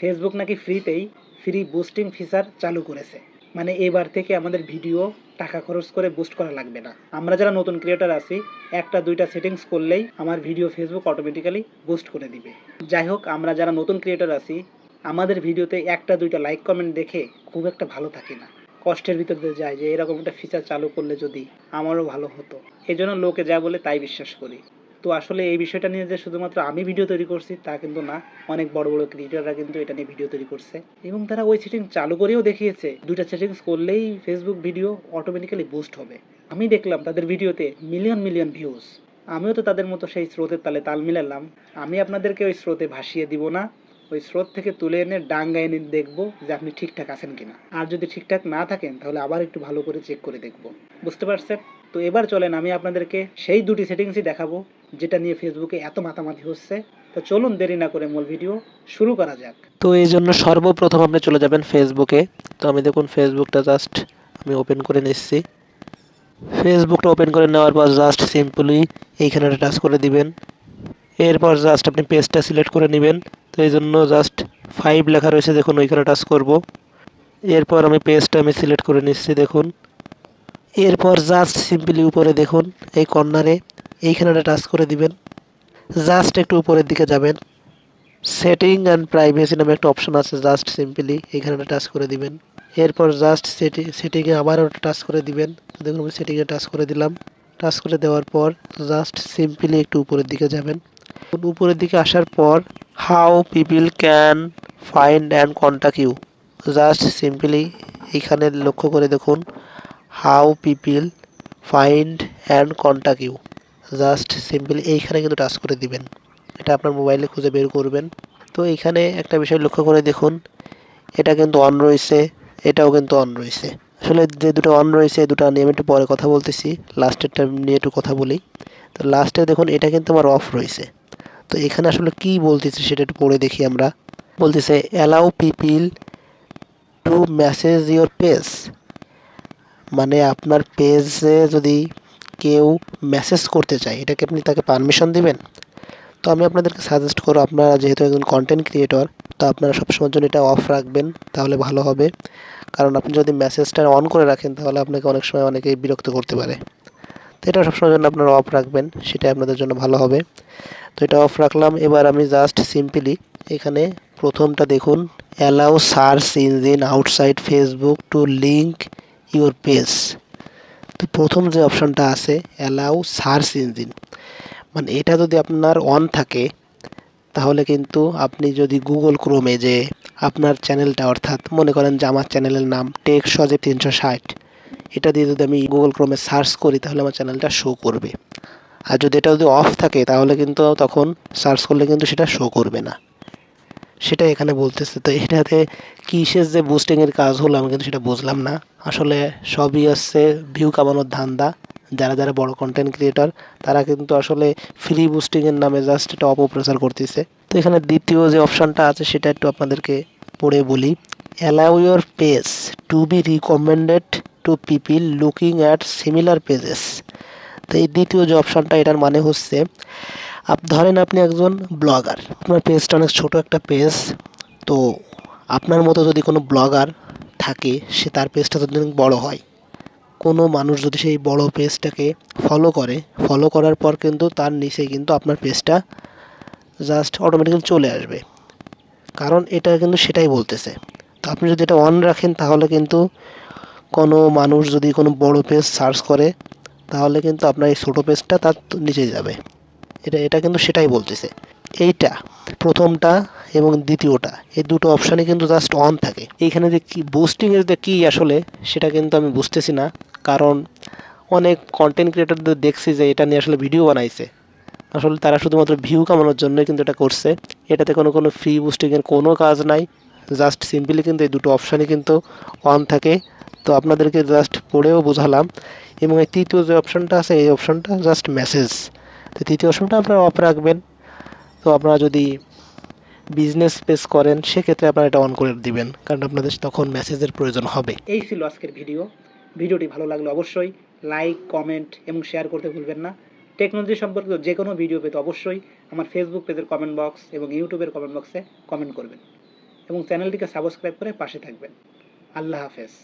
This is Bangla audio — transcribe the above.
ফেসবুক নাকি ফ্রিতেই ফ্রি বুস্টিং ফিচার চালু করেছে। মানে এবার থেকে আমাদের ভিডিও টাকা খরচ করে বুস্ট করা লাগবে না। আমরা যারা নতুন ক্রিয়েটার আছি, একটা দুইটা সেটিংস করলেই আমার ভিডিও ফেসবুক অটোমেটিক্যালি বুস্ট করে দিবে। যাই হোক, আমরা যারা নতুন ক্রিয়েটার আছি, আমাদের ভিডিওতে একটা দুইটা লাইক কমেন্ট দেখে খুব একটা ভালো থাকি না। কষ্টের ভিতর দিয়ে যায় যে এরকম একটা ফিচার চালু করলে যদি আমারও ভালো হতো। এই জন্য লোকে যা বলে তাই বিশ্বাস করি। তো আসলে এই বিষয়টা নিয়ে যে শুধুমাত্র আমি ভিডিও তৈরি করছি, তা কিন্তু না। অনেক বড় বড় ক্রিয়েটাররা কিন্তু এটা নিয়ে ভিডিও তৈরি করছে। এবং তারা ওই সেটিং চালু করেও দেখিয়েছে। দুইটা সেটিংস করলেই ফেসবুক ভিডিও অটোমেটিক্যালি বুস্ট হবে। আমি দেখলাম তাদের ভিডিওতে মিলিয়ন মিলিয়ন ভিউজ আমিও তো তাদের মতো সেই স্রোতের তালে তাল মিলালাম। আমি আপনাদেরকে ওই স্রোতে ভাসিয়ে দিব না। ওই স্রোত থেকে তুলে এনে ডাঙ্গা এনে দেখব যে আপনি ঠিকঠাক আছেন কিনা। আর যদি ঠিকঠাক না থাকেন, তাহলে আবার একটু ভালো করে চেক করে দেখব। বুঝতে পারছেন? তো এবার চলেন আমি আপনাদেরকে সেই দুটি সেটিংসই দেখাবো। যেটা নিয়ে ফেসবুকে এত মাতামাতি হচ্ছে। তো চলুন দেরি না করে মূল ভিডিও শুরু করা যাক। তো এই জন্য সর্বপ্রথম আপনি চলে যাবেন ফেসবুকে তো আমি দেখুন ফেসবুকটা জাস্ট আমি ওপেন করে নিচ্ছি। ফেসবুকটা ওপেন করে নেওয়ার পর জাস্ট সিম্পলি এইখানে টাচ করে দিবেন। এরপর জাস্ট আপনি পেজটা সিলেক্ট করে নেবেন। তো এই জন্য জাস্ট ফাইভ লেখা রয়েছে, দেখুন ওইখানে টাচ করব। এরপর আমি পেজটা আমি সিলেক্ট করে নিচ্ছি, দেখুন। এরপর জাস্ট সিম্পলি উপরে দেখুন, এই কর্নারে এইখানে একটা টাচ করে দিবেন। জাস্ট একটু উপরের দিকে যাবেন। সেটিং অ্যান্ড প্রাইভেসি নামে একটা অপশন আছে জাস্ট সিম্পলি এখানে টাচ করে দিবেন। এরপর জাস্ট সেটি সেটিংয়ে আবারও টাচ করে দিবেন। দেখুন আমি সেটিংয়ে টাচ করে দিলাম। টাচ করে দেওয়ার পর জাস্ট সিম্পলি একটু উপরের দিকে যাবেন। উপরের দিকে আসার পর how people can find and contact you just simply এইখানে লক্ষ্য করে দেখুন how people find and contact you just simply এইখানে কিন্তু টাচ করে দিবেন। এটা আপনার মোবাইলে খুঁজে বের করবেন। তো এইখানে একটা বিষয় লক্ষ্য করে দেখুন, এটা কিন্তু অন রয়েছে, এটাও কিন্তু অন রয়েছে। আসলে যে দুটো অন রয়েছে দুটো নিয়ে একটু পরে কথা বলতেছি লাস্টেরটা নিয়ে একটু কথা বলি। তো লাস্টে দেখুন, এটা কিন্তু আমার অফ রয়েছে। তো এখানে আসলে কি বলতেছে সেটা একটু পড়ে দেখি আমরা। বলতেছে allow people to message your page মানে আপনার পেজে যদি কেউ মেসেজ করতে চায়, এটাকে আপনি তাকে পারমিশন দিবেন? তো আমি আপনাদেরকে সাজেস্ট করব, আপনারা যেহেতু একজন কন্টেন্ট ক্রিয়েটর তো আপনারা সবসময়ের জন্য এটা অফ রাখবেন, তাহলে ভালো হবে। কারণ আপনি যদি মেসেজটা অন করে রাখেন, তাহলে আপনাকে অনেক সময় অনেকে বিরক্ত করতে পারে। তো এটা সবসময়ের জন্য আপনারা অফ রাখবেন, সেটাই আপনাদের জন্য ভালো হবে। তো এটা অফ রাখলাম, এবার আমি জাস্ট সিম্পলি এখানে প্রথমটা দেখুন allow search engine outside Facebook to link your page তো প্রথম যে অপশানটা আছে অ্যালাউ সার্চ ইঞ্জিন মানে এটা যদি আপনার অন থাকে, তাহলে কিন্তু আপনি যদি গুগল ক্রোমে যে আপনার চ্যানেলটা অর্থাৎ মনে করেন যে আমার চ্যানেলের নাম টেক সজীব তিনশো ষাট, এটা দিয়ে যদি আমি গুগল ক্রোমে সার্চ করি, তাহলে আমার চ্যানেলটা শো করবে। আর যদি এটা যদি অফ থাকে, তাহলে কিন্তু তখন সার্চ করলে কিন্তু সেটা শো করবে না। সেটা এখানে বলতেছে। তো এটাতে কিসের যে বুস্টিংয়ের কাজ হলো আমি কিন্তু সেটা বুঝলাম না। আসলে সবই হচ্ছে ভিউ কামানোর ধান্দা। যারা যারা বড় কন্টেন্ট ক্রিয়েটর তারা কিন্তু আসলে ফ্রি বুস্টিংয়ের নামে জাস্ট এটা অপপ্রচার করতেছে। তো এখানে দ্বিতীয় যে অপশানটা আছে, সেটা একটু আপনাদেরকে পড়ে বলি। Allow your page to be recommended to people looking at similar pages তো এই দ্বিতীয় যে অপশানটা এটার মানে হচ্ছে আপ, ধরেন আপনি একজন ব্লগার আপনার পেজটা অনেক ছোট একটা পেজ তো আপনার মতো যদি কোনো ব্লগার থাকে, সে তার পেজটা যদি অনেক বড় হয়। কোনো মানুষ যদি সেই বড় পেজটাকে ফলো করে ফলো করার পর কিন্তু তার নিচে কিন্তু আপনার পেজটা জাস্ট অটোমেটিক্যালি চলে আসবে। কারণ এটা কিন্তু সেটাই বলতেছে। তো আপনি যদি এটা অন রাখেন, তাহলে কিন্তু কোনো মানুষ যদি কোনো বড় পেজ সার্চ করে, তাহলে কিন্তু আপনার এই ছোটো পেজটা তার নিচে যাবে। এটা এটা কিন্তু সেটাই বলতেছে। এইটা, প্রথমটা এবং দ্বিতীয়টা, এই দুটো অপশানে কিন্তু জাস্ট অন থাকে। এইখানে যে কি বুস্টিংয়ের যে কী আসলে, সেটা কিন্তু আমি বুঝতেছি না। কারণ অনেক কন্টেন্ট ক্রিয়েটরদের দেখছি যে এটা নিয়ে আসলে ভিডিও বানাইছে। আসলে তারা শুধুমাত্র ভিউ কামানোর জন্যই কিন্তু এটা করছে। এটাতে কোনো কোনো ফ্রি বুস্টিংয়ের কোনো কাজ নাই। জাস্ট সিম্পলি কিন্তু এই দুটো অপশানই কিন্তু অন থাকে। তো আপনাদেরকে জাস্ট পড়েও বোঝালাম। এবং এই তৃতীয় যে অপশানটা আছে, এই অপশানটা জাস্ট মেসেজ তো তৃতীয় অপশনটা আপনারা অফ রাখবেন। তো আপনারা যদি বিজনেস পেজ করেন, সেক্ষেত্রে আপনারা এটা অন করে দিবেন, কারণ আপনাদের তখন মেসেজের প্রয়োজন হবে। এই ছিল আজকের ভিডিও ভিডিওটি ভালো লাগলে অবশ্যই লাইক কমেন্ট এবং শেয়ার করতে ভুলবেন না। টেকনোলজি সম্পর্কিত যে কোনো ভিডিও পেতে অবশ্যই আমার ফেসবুক পেজের কমেন্ট বক্স এবং ইউটিউবের কমেন্ট বক্সে কমেন্ট করবেন এবং চ্যানেলটিকে সাবস্ক্রাইব করে পাশে থাকবেন। আল্লাহ হাফেজ।